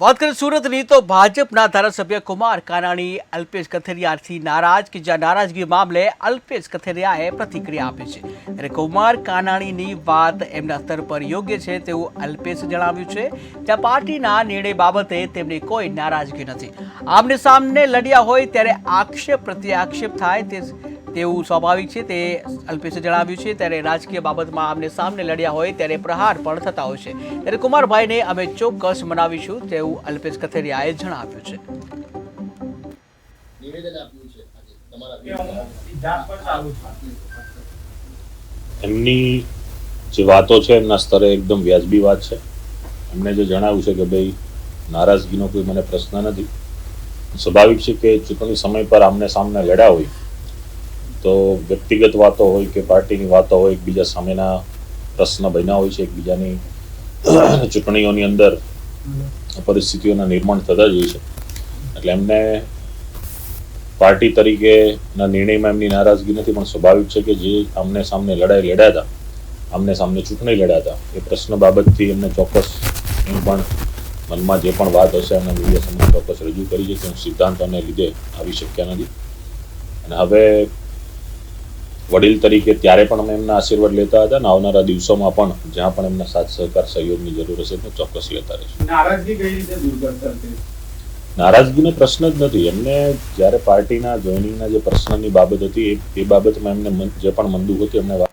વાત કરીએ સુરતની, તો ભાજપના ધારાસભ્ય કુમાર કાનાણી અલ્પેશ કથેરિયાથી નારાજ કે જ્યાં નારાજગી મામલે અલ્પેશ કથેરિયાએ પ્રતિક્રિયા આપી છે. અને કુમાર કાનાણીની વાત એમના સ્તર પર યોગ્ય છે તેવું અલ્પેશે જણાવ્યું છે. ત્યાં પાર્ટીના નિર્ણય બાબતે તેમની કોઈ નારાજગી નથી. આમને સામને લડ્યા હોય ત્યારે આક્ષેપ પ્રત્યે આક્ષેપ થાય તે તેવું સ્વાભાવિક છે તે અલ્પેશે જણાવ્યું છે. ત્યારે રાજકીય બાબતમાં આમને સામને લડ્યા હોય ત્યારે પ્રહાર પણ થતા હોય છે. ત્યારે કુમારભાઈને અમે ચોક્કસ મનાવીશું તેવું અલ્પેશ કથેરિયાએ જણાવ્યું છે. નિવેદન આપ્યું છે આજે તમારા વિરુદ્ધમાં. એમની જે વાતો છે એમના સ્તરે એકદમ વ્યાજબી વાત છે. એમણે જે જણાવ્યું છે કે ભાઈ નારાજગીનો કોઈ મને પ્રશ્ન નથી. સ્વાભાવિક છે કે ચૂંટણી સમય પર આમને સામને લડ્યા હોય તો વ્યક્તિગત વાતો હોય કે પાર્ટીની વાતો હોય, એકબીજા સામેના પ્રશ્ન બન્યા હોય છે, એકબીજાની ચૂંટણીઓની અંદર પરિસ્થિતિઓના નિર્માણ થતા જ હોય છે. એટલે એમને પાર્ટી તરીકેના નિર્ણયમાં એમની નારાજગી નથી, પણ સ્વાભાવિક છે કે જે આમને સામને લડાઈ લડ્યા હતા, આમને સામને ચૂંટણી લડ્યા હતા, એ પ્રશ્ન બાબતથી એમને ચોક્કસ હું પણ મનમાં જે પણ વાત હશે એમને મીડિયા સમક્ષ ચોક્કસ રજૂ કરી છે કે સિદ્ધાંતોને લીધે આવી શક્યા નથી. અને હવે વડીલ તરીકે ત્યારે પણ અમે એમના આશીર્વાદ લેતા હતા અને આવનારા દિવસોમાં પણ જ્યાં પણ એમના સાથ સહકાર સહયોગની જરૂર હશે તો ચોક્કસ લેતા રહીશું. નારાજગીનો પ્રશ્ન જ નથી. એમને જ્યારે પાર્ટીના જોઈનિંગના જે પ્રશ્નની બાબત હતી એ એ બાબતમાં એમને જે પણ મંદુક હતું એમને